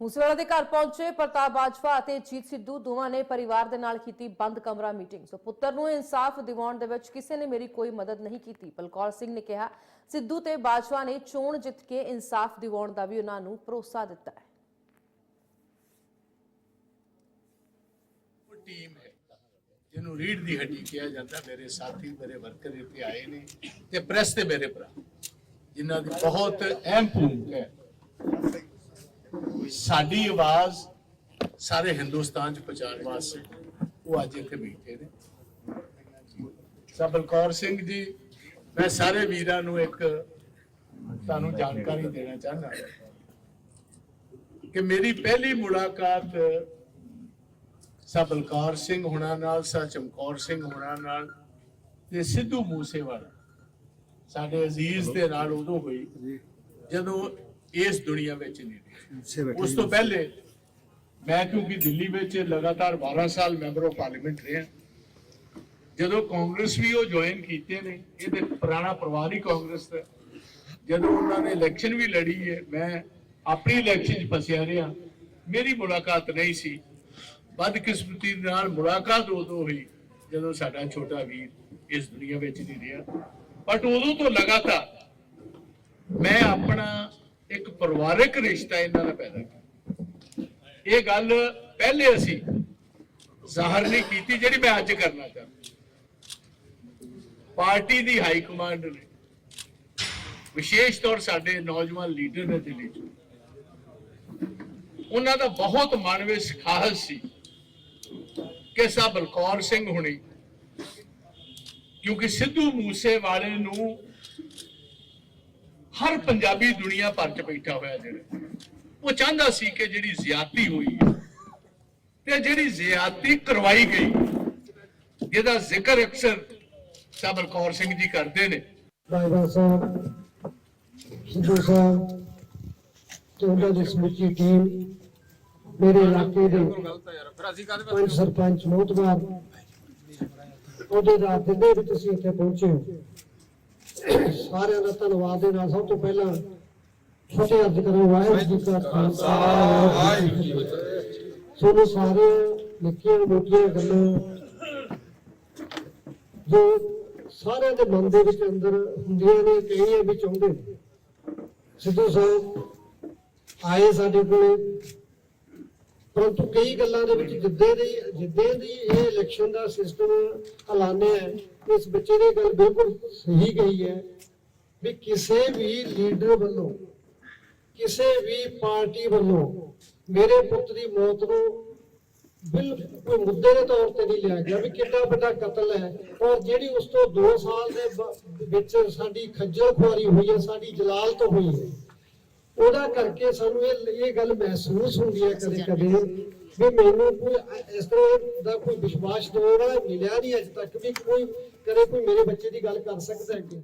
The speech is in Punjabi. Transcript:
ਮੂਸੇਵਾਲਾ ਦੇ ਘਰ ਪਹੁੰਚੇ ਪ੍ਰਤਾਪ ਬਾਜਵਾ ਅਤੇ ਜੀਤ ਸਿੱਧੂ ਦੋਵਾਂ ਨੇ ਪਰਿਵਾਰ ਦੇ ਨਾਲ ਕੀਤੀ ਬੰਦ ਕਮਰਾ ਮੀਟਿੰਗ। ਸੋ ਪੁੱਤਰ ਨੂੰ ਇਨਸਾਫ ਦਿਵਾਉਣ ਦੇ ਵਿੱਚ ਕਿਸੇ ਨੇ ਮੇਰੀ ਕੋਈ ਮਦਦ ਨਹੀਂ ਕੀਤੀ, ਬਲਕੌਰ ਸਿੰਘ ਨੇ ਕਿਹਾ। ਸਿੱਧੂ ਤੇ ਬਾਜਵਾ ਨੇ ਚੋਣ ਜਿੱਤ ਕੇ ਇਨਸਾਫ ਦਿਵਾਉਣ ਦਾ ਵੀ ਉਹਨਾਂ ਨੂੰ ਭਰੋਸਾ ਦਿੱਤਾ ਹੈ। ਉਹ ਟੀਮ ਹੈ, ਜਿਹਨੂੰ ਰੀੜ ਦੀ ਹੱਡੀ ਕਿਹਾ ਜਾਂਦਾ, ਮੇਰੇ ਸਾਥੀ, ਮੇਰੇ ਵਰਕਰ ਇੱਥੇ ਆਏ ਨੇ ਤੇ ਪ੍ਰੈਸ ਤੇ ਮੇਰੇ ਭਰਾ, ਜਿਨ੍ਹਾਂ ਦੀ ਬਹੁਤ ਅਹਿਮ ਭੂਮਿਕਾ ਹੈ। ਸਾਡੀ ਆਵਾਜ਼ ਸਾਰੇ ਹਿੰਦੁਸਤਾਨ ਚ ਪਹੁੰਚਾਉਣ ਵਾਸਤੇ। ਉਹ ਅੱਜ ਇੱਥੇ ਬੈਠੇ ਨੇ। ਸਬਲਕੌਰ ਸਿੰਘ ਜੀ, ਮੈਂ ਸਾਰੇ ਵੀਰਾਂ ਨੂੰ ਇੱਕ ਤੁਹਾਨੂੰ ਜਾਣਕਾਰੀ ਦੇਣਾ ਚਾਹੁੰਦਾ ਕਿ ਮੇਰੀ ਪਹਿਲੀ ਮੁਲਾਕਾਤ ਸਬਲਕਾਰ ਸਿੰਘ ਹੁਣਾਂ ਨਾਲ ਸਾ ਚਮਕੌਰ ਸਿੰਘ ਹੁਣਾਂ ਨਾਲ ਤੇ ਸਿੱਧੂ ਮੂਸੇਵਾਲਾ। ਸਾਡੇ ਅਜ਼ੀਜ਼ ਦੇ ਨਾਲ ਉਦੋਂ ਹੋਈ। ਜਦੋਂ ਇਸ ਦੁਨੀਆ ਵਿੱਚ ਨਹੀਂ ਰਹੇ। ਉਸ ਤੋਂ ਪਹਿਲੇ ਮੈਂ ਕਿਉਂਕਿ ਦਿੱਲੀ ਵਿੱਚ ਲਗਾਤਾਰ 12 ਸਾਲ ਮੈਂਬਰ ਆਫ ਪਾਰਲੀਮੈਂਟ ਰਿਹਾ। ਜਦੋਂ ਕਾਂਗਰਸ ਵੀ ਉਹ ਜੁਆਇਨ ਕੀਤੇ ਨੇ ਇਹ ਤੇ ਪੁਰਾਣਾ ਪਰਿਵਾਰ ਹੀ ਕਾਂਗਰਸ ਦਾ। ਜਦੋਂ ਉਹਨਾਂ ਨੇ ਇਲੈਕਸ਼ਨ ਵੀ ਲੜੀ ਹੈ ਮੈਂ ਆਪਣੀ ਇਲੈਕਸ਼ਨ 'ਚ ਫਸਿਆ ਰਿਹਾ। ਮੇਰੀ ਮੁਲਾਕਾਤ ਨਹੀਂ ਸੀ। ਬਦਕਿਸਮਤੀ ਨਾਲ ਮੁਲਾਕਾਤ ਉਦੋਂ ਹੋਈ ਜਦੋਂ ਸਾਡਾ ਛੋਟਾ ਵੀਰ ਇਸ ਦੁਨੀਆ ਵਿੱਚ ਨਹੀਂ ਰਿਹਾ। ਬਟ ਉਦੋਂ ਤੋਂ ਲਗਾਤਾਰ ਮੈਂ ਆਪਣਾ ਇੱਕ ਪਰਿਵਾਰਿਕ ਰਿਸ਼ਤਾ ਇਹਨਾਂ ਨਾਲ ਪੈਦਾ ਕੀਤਾ। ਇਹ ਗੱਲ ਪਹਿਲੇ ਅਸੀਂ ਜ਼ਾਹਰ ਨਹੀਂ ਕੀਤੀ, ਜਿਹੜੀ ਮੈਂ ਅੱਜ ਕਰਨਾ ਚਾਹੁੰਦਾ। ਪਾਰਟੀ ਦੀ ਹਾਈ ਕਮਾਂਡ ਨੇ ਵਿਸ਼ੇਸ਼ ਤੌਰ ਸਾਡੇ ਨੌਜਵਾਨ ਲੀਡਰ ਨੇ ਦਿੱਲੀ ਚ। ਉਹਨਾਂ ਦਾ ਬਹੁਤ ਮਨ ਵਿੱਚ ਖਾਹਸ ਸੀ ਕਿ ਸਾਹਿਬ ਬਲਕੌਰ ਸਿੰਘ ਹੁਣੀ, ਕਿਉਂਕਿ ਸਿੱਧੂ ਮੂਸੇ ਵਾਲੇ ਨੂੰ ਹਰ ਪੰਜਾਬੀ ਦੁਨੀਆ ਭਰ ਚ ਬੈਠਾ ਹੋਇਆ ਜਿਹੜਾ। ਉਹ ਚਾਹੁੰਦਾ ਸੀ ਕਿ ਜਿਹੜੀ ਜ਼ਿਆਦਤੀ ਹੋਈ ਹੈ ਤੇ ਜਿਹੜੀ ਜ਼ਿਆਦਤੀ ਕਰਵਾਈ ਗਈ। ਜਿਹਦਾ ਜ਼ਿਕਰ ਅਕਸਰ ਸਾਹਿਬ ਬਲਕੌਰ ਸਿੰਘ ਜੀ ਕਰਦੇ ਨੇ। ਬਾਬਾ ਸਾਹਿਬ, ਸਿੱਧੂ ਸਾਹਿਬ ਤੇ ਉਹਨਾਂ ਦੀ ਸਮੁੱਚੀ ਟੀਮ ਮੇਰੇ ਇਲਾਕੇ ਦੇ ਪੰਜ ਸਰਪੰਚ ਮੋਤਬਾਰ ਉਹਦੇ ਦਾ ਦੇ ਵਿੱਚ ਤੁਸੀਂ ਇੱਥੇ ਪਹੁੰਚੇ ਸਾਰਿਆਂ ਦਾ ਧੰਨਵਾਦ ਦੇ ਨਾਲ ਸਭ ਤੋਂ ਪਹਿਲਾਂ ਛੋਟੇ ਅਰਜ਼ ਕਰਾਂ। ਵਾਹਿਗੁਰੂ ਜੀ ਕਾ ਖਾਲਸਾ। ਵਾਹਿਗੁਰੂ ਜੀ ਸੋਨੂੰ ਸਾਰੇ ਨਿੱਕੀਆਂ ਮੋਟੀਆਂ ਗੱਲਾਂ ਜੋ ਸਾਰਿਆਂ ਦੇ ਮਨ ਦੇ ਵਿੱਚ ਅੰਦਰ ਹੁੰਦੀਆਂ ਨੇ ਕਈਆਂ ਵੀ ਚਾਹੁੰਦੇ ਸਿੱਧੂ ਸਾਹਿਬ ਆਏ ਸਾਡੇ ਕੋਲ, ਪਰੰਤੂ ਕਈ ਗੱਲਾਂ ਦੇ ਵਿੱਚ ਜਿੱਦੇ ਦੀ ਜਿੱਦੇ ਦੀ ਇਹ ਇਲੈਕਸ਼ਨ ਦਾ ਸਿਸਟਮ ਐਲਾਨਿਆ ਹੈ, ਇਸ ਬੱਚੇ ਦੀ ਗੱਲ ਬਿਲਕੁਲ ਸਹੀ ਗਈ ਹੈ। ਵੀ ਕਿਸੇ ਵੀ ਲੀਡਰ ਵੱਲੋਂ, ਕਿਸੇ ਵੀ ਪਾਰਟੀ ਵੱਲੋਂ ਮੇਰੇ ਪੁੱਤ ਦੀ ਮੌਤ ਨੂੰ ਬਿਲਕੁਲ ਮੁੱਦੇ ਦੇ ਤੌਰ ਤੇ ਨਹੀਂ ਲਿਆ ਗਿਆ ਵੀ ਕਿੰਨਾ ਵੱਡਾ ਕਤਲ ਹੈ ਔਰ ਜਿਹੜੀ ਉਸ ਤੋਂ 2 ਸਾਲ ਦੇ ਵਿੱਚ ਸਾਡੀ ਖੱਜਲ ਖੁਆਰੀ ਹੋਈ ਹੈ, ਸਾਡੀ ਜਲਾਲਤ ਹੋਈ ਹੈ, ਉਹਦਾ ਕਰਕੇ ਸਾਨੂੰ ਇਹ ਇਹ ਗੱਲ ਮਹਿਸੂਸ ਹੁੰਦੀ ਹੈ ਕਦੇ ਕਦੇ ਵੀ ਮੈਨੂੰ ਕੋਈ ਇਸ ਤਰ੍ਹਾਂ ਦਾ ਕੋਈ ਵਿਸ਼ਵਾਸ ਦਿਵਾਉਣ ਵਾਲਾ ਮਿਲਿਆ ਨਹੀਂ ਅਜੇ ਤੱਕ ਵੀ ਕੋਈ ਕਦੇ ਕੋਈ ਮੇਰੇ ਬੱਚੇ ਦੀ ਗੱਲ ਕਰ ਸਕਦਾ ਹੈ ਕਿ